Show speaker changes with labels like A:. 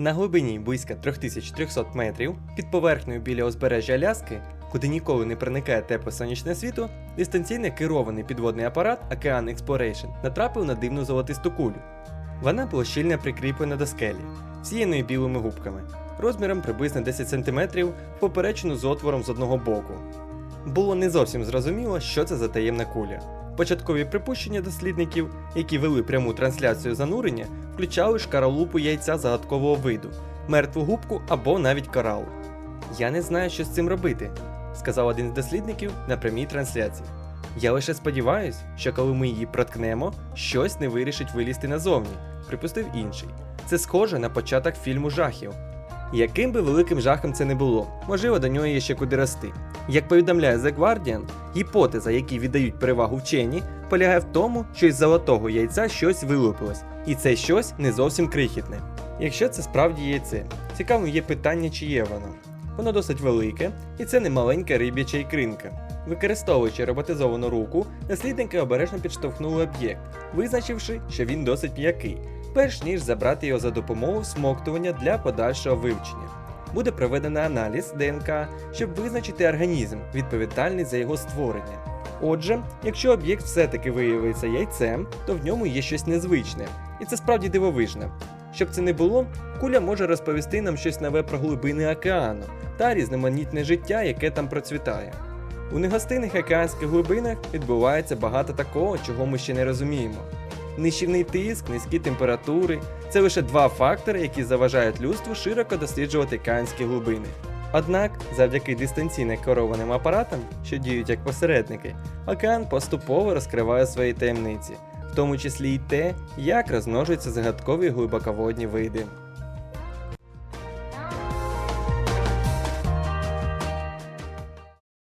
A: На глибині близько 3300 метрів під поверхнею біля узбережжя Аляски, куди ніколи не проникає тепле сонячне світло, дистанційно керований підводний апарат Ocean Exploration натрапив на дивну золотисту кулю. Вона була щільно прикріплена до скелі, всіяною білими губками, розміром приблизно 10 см, поперечину з отвором з одного боку. Було не зовсім зрозуміло, що це за таємна куля. Початкові припущення дослідників, які вели пряму трансляцію занурення, включали шкаралупу яйця загадкового виду, мертву губку або навіть корал. Я не знаю, що з цим робити, сказав один з дослідників на прямій трансляції. Я лише сподіваюсь, що коли ми її проткнемо, щось не вирішить вилізти назовні, припустив інший. Це схоже на початок фільму жахів. Яким би великим жахом це не було, можливо, до нього є ще куди рости. Як повідомляє The Guardian, гіпотеза, якій віддають перевагу вчені, полягає в тому, що із золотого яйця щось вилупилось, і це щось не зовсім крихітне. Якщо це справді яйце, цікавим є питання, чи є воно. Воно досить велике, і це не маленька риб'яча ікринка. Використовуючи роботизовану руку, дослідники обережно підштовхнули об'єкт, визначивши, що він досить м'який, перш ніж забрати його за допомогою всмоктування для подальшого вивчення. Буде проведено аналіз ДНК, щоб визначити організм, відповідальний за його створення. Отже, якщо об'єкт все-таки виявиться яйцем, то в ньому є щось незвичне, і це справді дивовижне. Щоб це не було, куля може розповісти нам щось нове про глибини океану та різноманітне життя, яке там процвітає. У негостинних океанських глибинах відбувається багато такого, чого ми ще не розуміємо. Нищівний тиск, низькі температури це лише два фактори, які заважають людству широко досліджувати канські глибини. Однак, завдяки дистанційно керованим апаратам, що діють як посередники, океан поступово розкриває свої таємниці, в тому числі й те, як розмножуються загадкові глибоководні види.